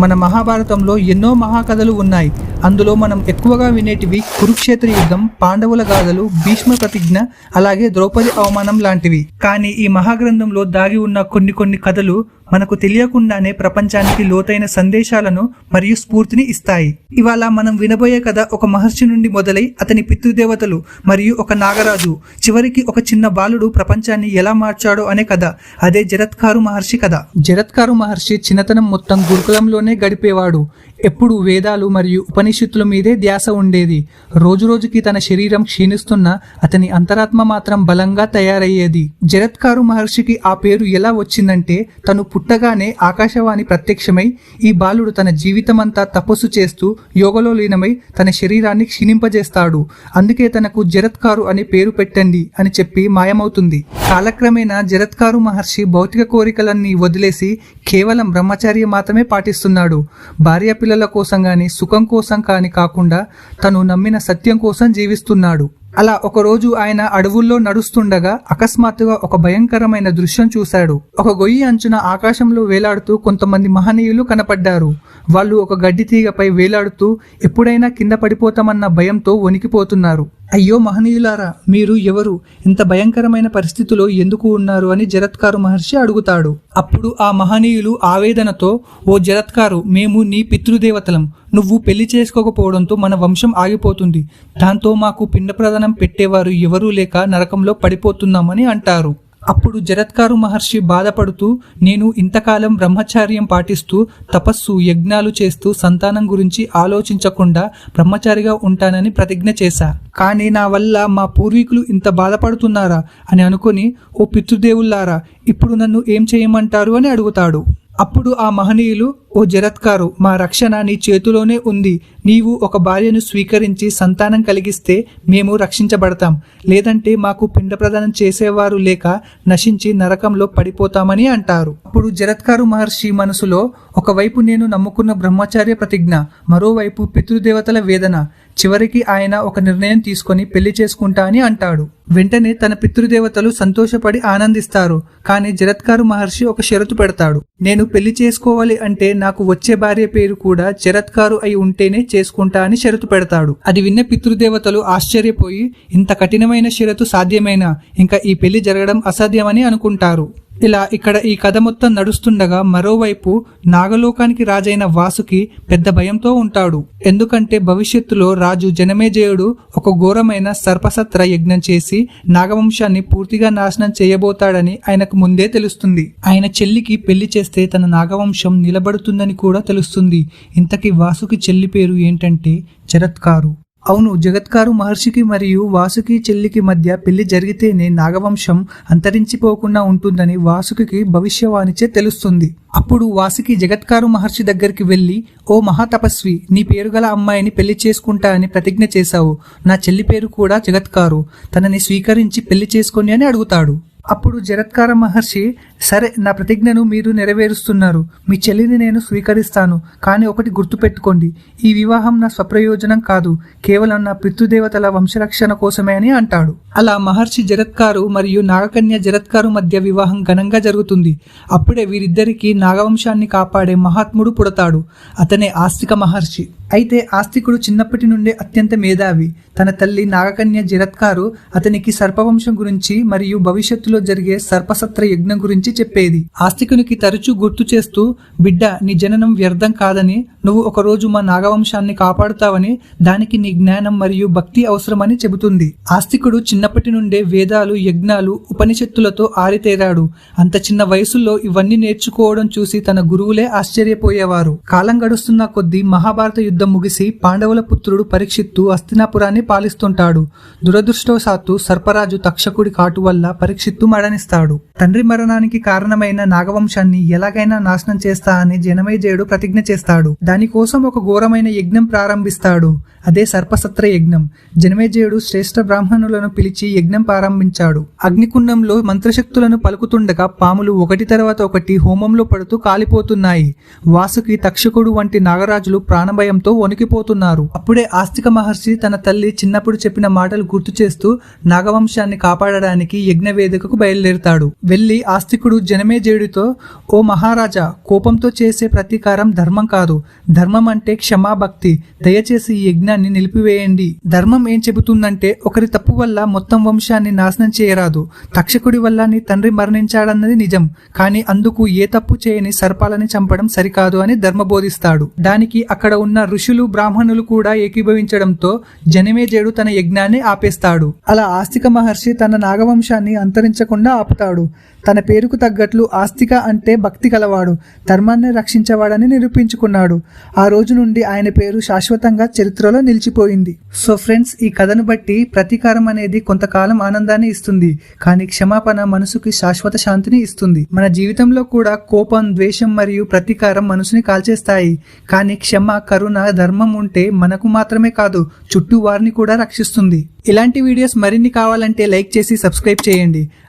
మన మహాభారతంలో ఎన్నో మహాకథలు ఉన్నాయి. అందులో మనం ఎక్కువగా వినేటివి కురుక్షేత్ర యుద్ధం పాండవుల గాథలు భీష్మ ప్రతిజ్ఞ అలాగే ద్రౌపది అవమానం లాంటివి. కానీ ఈ మహాగ్రంథంలో దాగి ఉన్న కొన్ని కొన్ని కథలు మనకు తెలియకుండానే ప్రపంచానికి లోతైన సందేశాలను మరియు స్ఫూర్తిని ఇస్తాయి. ఇవాళ మనం వినబోయే కథ ఒక మహర్షి నుండి మొదలై అతని పితృదేవతలు మరియు ఒక నాగరాజు చివరికి ఒక చిన్న బాలుడు ప్రపంచాన్ని ఎలా మార్చాడో అనే కథ. అదే జరత్కారు మహర్షి కథ. జరత్కారు మహర్షి చిన్నతనం మొత్తం గురుకులంలోనే గడిపేవాడు. ఎప్పుడు వేదాలు మరియు ఉపనిషత్తుల మీదే ధ్యాస ఉండేది. రోజురోజుకి తన శరీరం క్షీణిస్తున్న అతని అంతరాత్మ మాత్రం బలంగా తయారయ్యేది. జరత్కారు మహర్షికి ఆ పేరు ఎలా వచ్చిందంటే తను పుట్టగానే ఆకాశవాణి ప్రత్యక్షమై ఈ బాలుడు తన జీవితమంతా తపస్సు చేస్తూ యోగలో లీనమై తన శరీరాన్ని క్షీణింపజేస్తాడు. అందుకే తనకు జరత్కారు అనే పేరు పెట్టండి అని చెప్పి మాయమవుతుంది. కాలక్రమేణా జరత్కారు మహర్షి భౌతిక కోరికలన్నీ వదిలేసి కేవలం బ్రహ్మచర్య మాత్రమే పాటిస్తున్నాడు. భార్య పిల్లల కోసం గాని సుఖం కోసం కాని కాకుండా తను నమ్మిన సత్యం కోసం జీవిస్తున్నాడు. అలా ఒకరోజు ఆయన అడవుల్లో నడుస్తుండగా అకస్మాత్తుగా ఒక భయంకరమైన దృశ్యం చూశాడు. ఒక గొయ్యి అంచున ఆకాశంలో వేలాడుతూ కొంతమంది మహనీయులు కనపడ్డారు. వాళ్ళు ఒక గడ్డి తీగపై వేలాడుతూ ఎప్పుడైనా కింద పడిపోతామన్న భయంతో వణికిపోతున్నారు. అయ్యో మహనీయులారా మీరు ఎవరు? ఇంత భయంకరమైన పరిస్థితిలో ఎందుకు ఉన్నారు అని జరత్కారు మహర్షి అడుగుతాడు. అప్పుడు ఆ మహనీయులు ఆవేదనతో ఓ జరత్కారు మేము నీ పితృదేవతలం. నువ్వు పెళ్ళి చేసుకోకపోవడంతో మన వంశం ఆగిపోతుంది. దాంతో మాకు పిండ ప్రదానం పెట్టేవారు ఎవరూ లేక నరకంలో పడిపోతున్నామని అంటారు. అప్పుడు జరత్కారు మహర్షి బాధపడుతూ నేను ఇంతకాలం బ్రహ్మచార్యం పాటిస్తూ తపస్సు యజ్ఞాలు చేస్తూ సంతానం గురించి ఆలోచించకుండా బ్రహ్మచారిగా ఉంటానని ప్రతిజ్ఞ చేశా. కానీ నా వల్ల మా పూర్వీకులు ఇంత బాధపడుతున్నారా అని అనుకుని ఓ పితృదేవుల్లారా ఇప్పుడు నన్ను ఏం చేయమంటారు? అని అడుగుతాడు. అప్పుడు ఆ మహనీయులు ఓ జరత్కారు మా రక్షణ నీ చేతిలోనే ఉంది. నీవు ఒక భార్యను స్వీకరించి సంతానం కలిగిస్తే మేము రక్షించబడతాం. లేదంటే మాకు పిండ ప్రదానం చేసేవారు లేక నశించి నరకంలో పడిపోతామని అంటారు. అప్పుడు జరత్కారు మహర్షి మనసులో ఒకవైపు నేను నమ్ముకున్న బ్రహ్మచార్య ప్రతిజ్ఞ మరోవైపు పితృదేవతల వేదన. చివరికి ఆయన ఒక నిర్ణయం తీసుకొని పెళ్ళి చేసుకుంటా అని అంటాడు. వెంటనే తన పితృదేవతలు సంతోషపడి ఆనందిస్తారు కానీ జరత్కారు మహర్షి ఒక షరతు పెడతాడు. నేను పెళ్ళి చేసుకోవాలి అంటే నాకు వచ్చే భార్య పేరు కూడా చరత్కారు అయి ఉంటేనే చేసుకుంటా అని షరతు పెడతాడు. అది విన్న పితృదేవతలు ఆశ్చర్యపోయి ఇంత కఠినమైన షరతు సాధ్యమైనా? ఇంకా ఈ పెళ్ళి జరగడం అసాధ్యమని అనుకుంటారు. ఇలా ఇక్కడ ఈ కథ మొత్తం నడుస్తుండగా మరోవైపు నాగలోకానికి రాజైన వాసుకి పెద్ద భయంతో ఉంటాడు. ఎందుకంటే భవిష్యత్తులో రాజు జనమేజయుడు ఒక ఘోరమైన సర్పసత్ర యజ్ఞం చేసి నాగవంశాన్ని పూర్తిగా నాశనం చేయబోతాడని ఆయనకు ముందే తెలుస్తుంది. ఆయన చెల్లికి పెళ్ళి చేస్తే తన నాగవంశం నిలబడుతుందని కూడా తెలుస్తుంది. ఇంతకీ వాసుకి చెల్లి పేరు ఏంటంటే జరత్కారు అవును జగత్కారు మహర్షికి మరియు వాసుకి చెల్లికి మధ్య పెళ్ళి జరిగితేనే నాగవంశం అంతరించిపోకుండా ఉంటుందని వాసుకి భవిష్యవాణిచే తెలుస్తుంది. అప్పుడు వాసుకి జగత్కారు మహర్షి దగ్గరికి వెళ్ళి ఓ మహాతపస్వి నీ పేరు గల అమ్మాయిని పెళ్ళి చేసుకుంటా అని ప్రతిజ్ఞ చేశావు. నా చెల్లి పేరు కూడా జగత్కారు. తనని స్వీకరించి పెళ్ళి చేసుకొని అని అడుగుతాడు. అప్పుడు జరత్కార మహర్షి సరే నా ప్రతిజ్ఞను మీరు నెరవేరుస్తున్నారు. మీ చెల్లిని నేను స్వీకరిస్తాను. కానీ ఒకటి గుర్తుపెట్టుకోండి. ఈ వివాహం నా స్వప్రయోజనం కాదు. కేవలం నా పితృదేవతల వంశరక్షణ కోసమే అని అంటాడు. అలా మహర్షి జరత్కారు మరియు నాగకన్య జరత్కారు మధ్య వివాహం ఘనంగా జరుగుతుంది. అప్పుడే వీరిద్దరికీ నాగవంశాన్ని కాపాడే మహాత్ముడు పుడతాడు. అతనే ఆస్తిక మహర్షి. అయితే ఆస్తికుడు చిన్నప్పటి నుండే అత్యంత మేధావి. తన తల్లి నాగకన్య జరత్కారు అతనికి సర్పవంశం గురించి మరియు భవిష్యత్తులో జరిగే సర్పసత్ర యజ్ఞం గురించి చెప్పేది. ఆస్తికునికి తరచూ గుర్తు చేస్తూ బిడ్డ నీ జననం వ్యర్థం కాదని నువ్వు ఒకరోజు మా నాగవంశాన్ని కాపాడుతావని దానికి నీ జ్ఞానం మరియు భక్తి అవసరమని చెబుతుంది. ఆస్తికుడు చిన్నప్పటి నుండే వేదాలు యజ్ఞాలు ఉపనిషత్తులతో ఆరితేరాడు. అంత చిన్న వయసులో ఇవన్నీ నేర్చుకోవడం చూసి తన గురువులే ఆశ్చర్యపోయేవారు. కాలం గడుస్తున్న కొద్దీ మహాభారత యుద్ధం ముగిసి పాండవుల పుత్రుడు పరీక్షిత్తు అస్తినాపురాన్ని పాలిస్తుంటాడు. దురదృష్టవశాత్తు సర్పరాజు తక్షకుడి కాటు వల్ల పరీక్షిత్తు మరణిస్తాడు తండ్రి మరణానికి కారణమైన నాగవంశాన్ని ఎలాగైనా నాశనం చేస్తా అని జనమేజయుడు ప్రతిజ్ఞ చేస్తాడు. దానికోసం ఒక ఘోరమైన యజ్ఞం ప్రారంభిస్తాడు. అదే సర్పసత్ర యజ్ఞం. జనమేజయుడు శ్రేష్ఠ బ్రాహ్మణులను పిలిచి యజ్ఞం ప్రారంభించాడు. అగ్నికుండంలో మంత్రశక్తులను పలుకుతుండగా పాములు ఒకటి తర్వాత ఒకటి హోమంలో పడుతూ కాలిపోతున్నాయి. వాసుకి తక్షకుడు వంటి నాగరాజులు ప్రాణభయంతో వణికిపోతున్నారు. అప్పుడే ఆస్తిక మహర్షి తన తల్లి చిన్నప్పుడు చెప్పిన మాటలు గుర్తు చేస్తూ నాగవంశాన్ని కాపాడడానికి యజ్ఞ వేదికకు బయలుదేరుతాడు. వెళ్ళి ఆస్తికుడు జనమేజయుడితో ఓ మహారాజా కోపంతో చేసే ప్రతీకారం ధర్మం కాదు. ధర్మం అంటే క్షమాభక్తి. దయచేసి ఈ యజ్ఞాన్ని నిలిపివేయండి. ధర్మం ఏం చెబుతుందంటే ఒకరి తప్పు వల్ల మొత్తం వంశాన్ని నాశనం చేయరాదు. తక్షకుడి వల్ల నీ తండ్రి మరణించాడన్నది నిజం. కానీ అందుకు ఏ తప్పు చేయని సర్పాలని చంపడం సరికాదు అని ధర్మ బోధిస్తాడు. దానికి అక్కడ ఉన్న ఋషులు బ్రాహ్మణులు కూడా ఏకీభవించడంతో జనమేజయుడు తన యజ్ఞాన్ని ఆపేస్తాడు. అలా ఆస్తిక మహర్షి తన నాగవంశాన్ని అంతరించకుండా ఆపుతాడు. తన పేరుకు తగ్గట్లు ఆస్తిక అంటే భక్తి కలవాడు ధర్మాన్ని రక్షించేవాడని నిరూపించుకున్నాడు. ఆ రోజు నుండి ఆయన పేరు శాశ్వతంగా చరిత్రలో నిలిచిపోయింది. సో ఫ్రెండ్స్ ఈ కథను బట్టి ప్రతీకారం అనేది కొంతకాలం ఆనందాన్ని ఇస్తుంది. కానీ క్షమాపణ మనసుకి శాశ్వత శాంతిని ఇస్తుంది. మన జీవితంలో కూడా కోపం ద్వేషం మరియు ప్రతీకారం మనసుని కాల్చేస్తాయి. కానీ క్షమ కరుణ ధర్మం ఉంటే మనకు మాత్రమే కాదు చుట్టూ వారిని కూడా రక్షిస్తుంది. ఇలాంటి వీడియోస్ మరిన్ని కావాలంటే లైక్ చేసి సబ్స్క్రైబ్ చేయండి.